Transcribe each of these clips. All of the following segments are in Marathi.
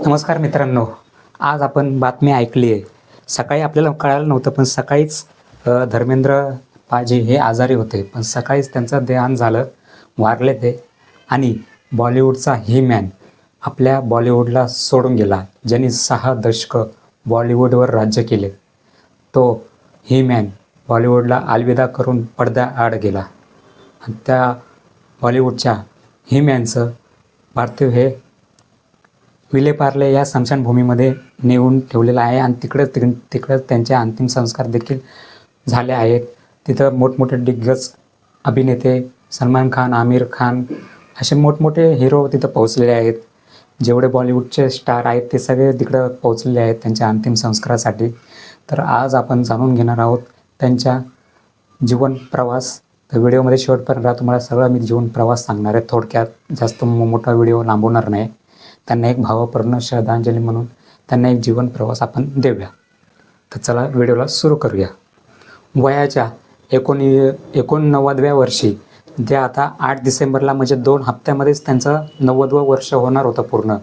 नमस्कार मित्रांनो. आज आपण बातमी ऐकली आहे. सकाळी आपल्याला कळालं नव्हतं पण सकाळीच धर्मेंद्र पाजी हे आजारी होते. पण सकाळीच त्यांचं देहान झालं वारले ते आणि बॉलिवूडचा ही मॅन आपल्या बॉलिवूडला सोडून गेला. ज्यांनी सहा दशकं बॉलिवूडवर राज्य केले. तो ही मॅन बॉलिवूडला अलविदा करून पडद्याआड गेला. आणि त्या बॉलिवूडच्या ही मॅनचं पार्थिव हे विलेपार्ले या स्मशानभूमीमध्ये नेऊन ठेवलेलं आहे आणि तिकडं तिक तिकडं त्यांचे अंतिम संस्कार देखील झाले आहेत. तिथं मोठमोठे दिग्गज अभिनेते सलमान खान आमिर खान असे मोठमोठे हिरो तिथं पोहोचलेले आहेत. जेवढे बॉलिवूडचे स्टार आहेत ते सगळे तिकडं पोहोचलेले आहेत त्यांच्या अंतिम संस्कारासाठी. तर आज आपण जाणून घेणार आहोत त्यांच्या जीवन प्रवास. तर व्हिडिओमध्ये शेवटपर्यंत राहा तुम्हाला सगळं मी जीवन प्रवास सांगणार आहे. थोडक्यात जास्त मो- मोठा व्हिडिओ लांबवणार नाही. त्यांना एक भावपूर्ण श्रद्धांजली म्हणून त्यांना एक जीवन प्रवास आपण देऊया. तर चला व्हिडिओला सुरू करूया. वयाच्या एकोणी एकोणनव्वदव्या वर्षी जे आता आठ डिसेंबरला म्हणजे दोन हप्त्यामध्येच त्यांचं नव्वदवं वर्ष होणार होतं पूर्ण.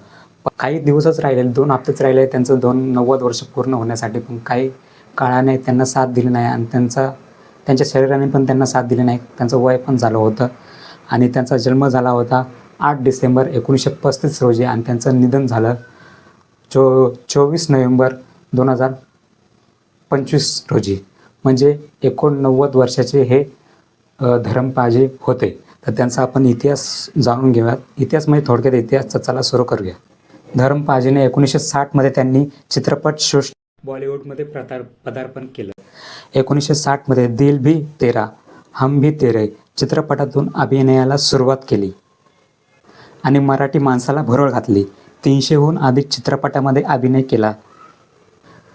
काही दिवसच राहिले दोन हप्तेच राहिले त्यांचं दोन नव्वद वर्ष पूर्ण होण्यासाठी पण काही काळाने त्यांना साथ दिली नाही आणि त्यांचा त्यांच्या शरीराने पण त्यांना साथ दिली नाही. त्यांचं वय पण झालं होतं आणि त्यांचा जन्म झाला होता. आठ डिसेंबर एकोणीसशे पस्तीस रोजी आणि त्यांचं निधन झालं. चो चोवीस नोव्हेंबर दोन हजार पंचवीस रोजी. म्हणजे एकोणनव्वद वर्षाचे हे अ, धरमपाजी होते. तर त्यांचा आपण इतिहास जाणून घेऊयात. इतिहास म्हणजे थोडक्यात इतिहासचा चला सुरू करूया. धरमपाजीने एकोणीसशे साठमध्ये त्यांनी चित्रपट सृष्टी बॉलिवूडमध्ये प्रतार पदार्पण केलं. एकोणीसशे साठमध्ये दिल भी तेरा हम भी तेरे चित्रपटातून अभिनयाला सुरुवात केली. आणि मराठी माणसाला भरळ घातली. तीनशेहून अधिक चित्रपटामध्ये अभिनय केला.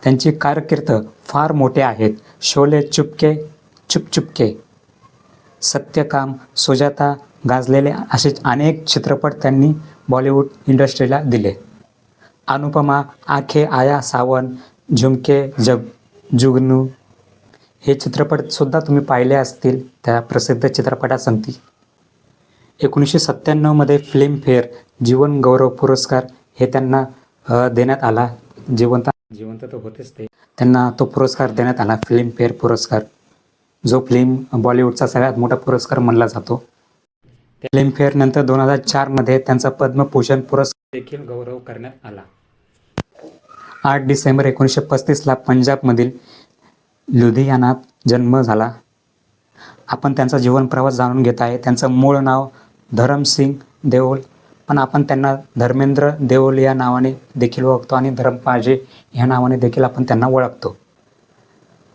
त्यांची कारकीर्द फार मोठे आहेत. शोले चुपके चुपचुपके सत्यकाम सुजाता गाजलेले असे अनेक चित्रपट त्यांनी बॉलिवूड इंडस्ट्रीला दिले. अनुपमा आखे आया सावन झुमके जग जुगनू. हे चित्रपटसुद्धा तुम्ही पाहिले असतील त्या प्रसिद्ध चित्रपटासंगती एकोणीसशे सत्त्याण्णवमध्ये फिल्मफेअर जीवन गौरव पुरस्कार हे त्यांना देण्यात आला. जिवंत जिवंत तर होतेच ते. त्यांना तो पुरस्कार देण्यात आला फिल्मफेअर पुरस्कार. जो फिल्म बॉलिवूडचा सगळ्यात मोठा पुरस्कार मानला जातो. फिल्मफेअर नंतर दोन हजार चारमध्ये त्यांचा पद्मभूषण पुरस्कार देखील गौरव करण्यात आला. आठ डिसेंबर एकोणीसशे पस्तीसला पंजाबमधील लुधियानात जन्म झाला. आपण त्यांचा जीवन प्रवास जाणून घेत आहे. त्यांचं मूळ नाव धरमसिंग देओल. पण आपण त्यांना धर्मेंद्र देओल या नावाने देखील ओळखतो आणि धरमपाजे ह्या नावाने देखील आपण त्यांना ओळखतो.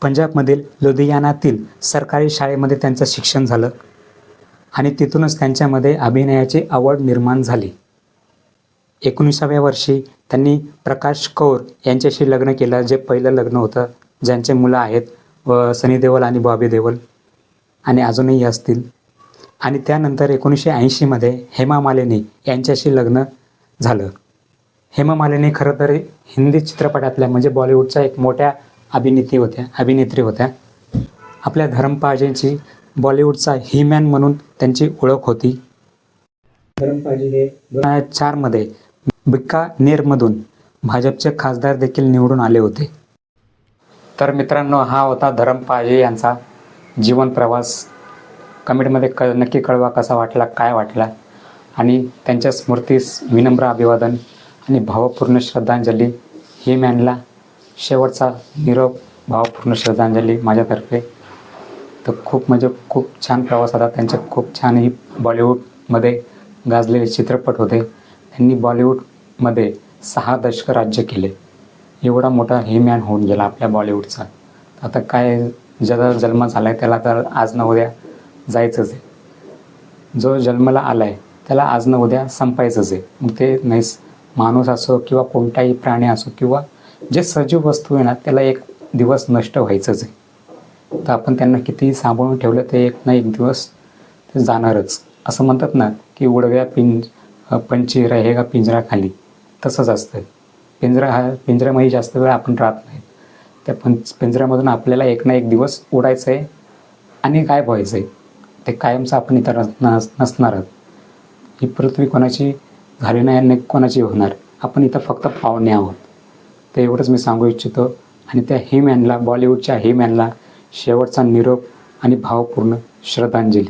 पंजाबमधील लुधियानातील सरकारी शाळेमध्ये त्यांचं शिक्षण झालं आणि तिथूनच त्यांच्यामध्ये अभिनयाची आवड निर्माण झाली. एकोणीसाव्या वर्षी त्यांनी प्रकाश कौर यांच्याशी लग्न केलं जे पहिलं लग्न होतं. ज्यांचे मुलं आहेत व सनी देओल आणि बॉबी देओल. आणि अजूनही असतील. आणि त्यानंतर एकोणीसशे ऐंशीमध्ये हेमा मालिनी यांच्याशी लग्न झालं. हेमा मालिनी खरं तर हिंदी चित्रपटातल्या म्हणजे बॉलिवूडच्या एक मोठ्या अभिनेत्री होत्या अभिनेत्री होत्या. आपल्या धरमपाजेंची बॉलिवूडचा ही मॅन म्हणून त्यांची ओळख होती. धरमपाजी हे दोन हजार चारमध्ये बिकानेरमधून भाजपचे खासदार देखील निवडून आले होते. तर मित्रांनो हा होता धरमपाजे यांचा जीवन प्रवास. कमेंटमध्ये क नक्की कळवा कसा वाटला काय वाटला. आणि त्यांच्या स्मृतीस विनम्र अभिवादन आणि भावपूर्ण श्रद्धांजली ही मॅनला शेवटचा निरोप भावपूर्ण श्रद्धांजली माझ्यातर्फे. तर खूप म्हणजे खूप छान प्रवास होता. त्यांचे खूप छान ही बॉलिवूडमध्ये गाजलेले चित्रपट होते. त्यांनी बॉलिवूडमध्ये सहा दशकं राज्य केले. एवढा मोठा हे मॅन होऊन गेला आपल्या बॉलिवूडचा. आता काय ज्याचा जन्म झाला आहे त्याला तर आज न उद्या जायचंच आहे. जो जन्माला आला आहे त्याला आज न उद्या संपायचंच आहे. मग ते नैस माणूस असो किंवा कोणताही प्राणी असो किंवा जे सजीव वस्तू आहे ना त्याला एक दिवस नष्ट व्हायचंच आहे. तर आपण त्यांना कितीही सांभाळून ठेवलं ते एक ना एक दिवस ते जाणारच. असं म्हणतात ना की उडव्या पिंज पंची रहेगा पिंजरा खाली तसंच असतं. पिंजरा हा पिंजऱ्यामध्ये जास्त वेळ आपण राहत नाही. त्या पण पिंजऱ्यामधून आपल्याला एक ना एक दिवस उडायचं आहे आणि गायब व्हायचं आहे ते कायमचं आपण इथं नस- नसणारच ही पृथ्वी कोणाची झाली नाही आणि कोणाची होणार? आपण इथं फक्त पाहुणे आहोत. ते एवढंच मी सांगू इच्छितो. आणि त्या हिमॅनला बॉलिवूडच्या हिमॅनला शेवटचा निरोप आणि भावपूर्ण श्रद्धांजली.